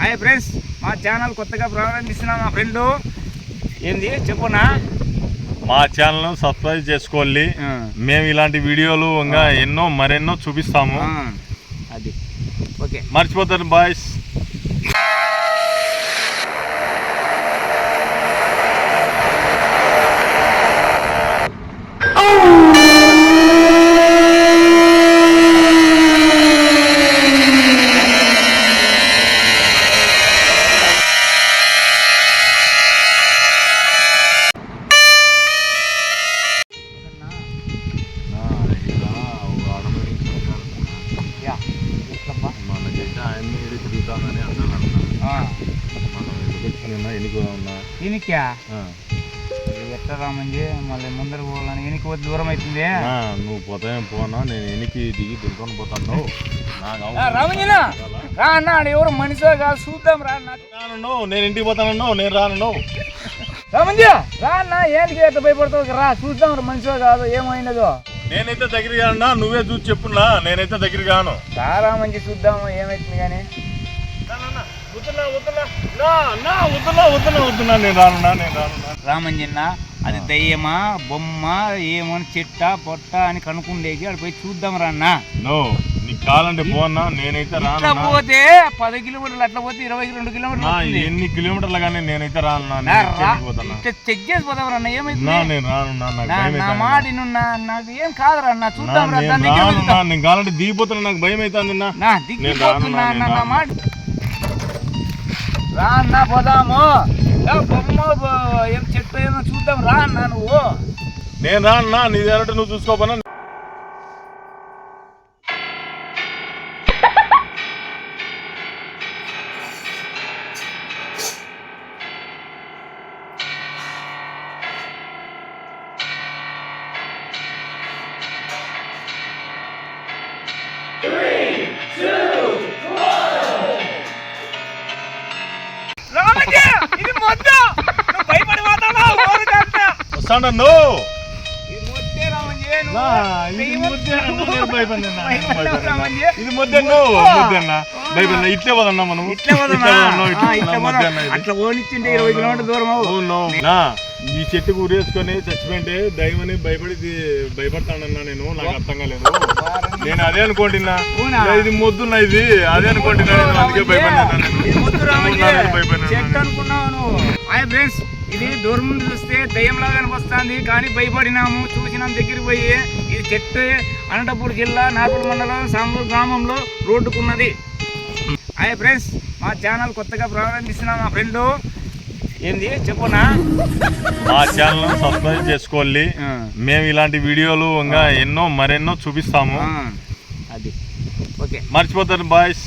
Hi friends మా channel కొత్తగా ప్రారంభిస్తున్నాం మా ఫ్రెండ్. ఏంది? చెప్పునా? మా ఛానల్ సబ్స్క్రైబ్ చేసుకోవాలి. మేము ఇలాంటి వీడియోలు ఇంకా ఎన్నో మరెన్నో చూపిస్తాము. అది. ఓకే. మర్చిపోతారు బాయ్స్. ఎనికి ఈయనక్యా ఎట్లా రామంజి మళ్ళీ ముందర పోవాలని. వద్దు దూరం అవుతుంది నువ్వు పోతే పోనా? నేను ఎనికి దిగి దుర్కొని పోతాను. రామంజనా రా అన్న ఎవరు మనిషో కాదు. చూద్దాం రా అన్న. రాను నేను ఇంటికి పోతాను నేను రాను రామంజి రా అన్న. ఏంటికి ఎట్లా భయపడతావు? రా చూద్దాం రా. మనిషో కాదు. ఏమైనదో నేనైతే దగ్గరికి రానున్నా నువ్వే చూసి చెప్పున్నా నేనైతే దగ్గరికి రాను. రా రామంజి చూద్దాం. ఏమైతుంది కానీ? రామంజన్న అది దయ్యమా బొమ్మ ఏమని చెట్ట పొట్ట అని కనుక్కుండేకి అక్కడ పోయి చూద్దాం రా అన్న. నో నీకు కావాలంటే పోన్నా నేనైతే రాను పోతే పది కిలోమీటర్లు అట్లా పోతే ఇరవై రెండు కిలోమీటర్లు. ఎన్ని కిలోమీటర్లు కానీ నేనైతే రానున్నా. నా నేను రా- ఎక్కడికి పోతానా? ఇట్లా చెక్ చేసి పోదాం రా అన్న. ఏమైంది? నా మాట నాకు ఏం కాదురా అన్న. నా చూద్దాం నేను కావాలంటే దిగిపోతున్నా. నాకు భయం అవుతుంది నా నా నేను దిగిపోతున్నా రాను, నా రాను. మాట రా అన్న పోదాము. బొమ్మ ఏం చెట్టు ఏమో చూద్దాం రా అన్న నువ్వు. నేను రానున్నా నీ దగ్గర నువ్వు చూసుకోపోనా? రామయ్య, ఇది భయపడినా? ఇట్లే పోదన్నా మనం? ఇట్లా. అట్లా ఇరవై కిలోమీటర్ దూరం. అవును ఈ చెట్టుకు ఉరేసుకొని చచ్చిపోయింటే దయ్యమని భయపడి భయపడతానన్నా నేను. నాకు అర్థం కాలేదు. నేను అదే అనుకుంటున్నా? లే, ఇది మొద్దున్నా ఇది. అదే అనుకుంటున్నా నేను. అందుకే భయపడినా భయపడినా హాయ్ ఫ్రెండ్స్ ఇది దూరం నుండి చూస్తే దయ్యంలాగా కనిపిస్తుంది. కానీ భయపడినాము. చూసినాం దగ్గరికి పోయి ఇది చెట్టు అనంతపూర్ జిల్లా నాగపూర్ మండలం సాంబూర్ గ్రామంలో రోడ్డుకున్నది. హాయ్ ఫ్రెండ్స్ మా ఛానల్ కొత్తగా ప్రారంభిస్తున్నాం మా ఫ్రెండ్. ఏంది? చెప్పునా? మా ఛానల్ సబ్స్క్రైబ్ చేసుకోవాలి. మేము ఇలాంటి వీడియోలు ఇంకా ఎన్నో మరెన్నో చూపిస్తాము. అది. ఓకే. మర్చిపోతారు బాయ్స్.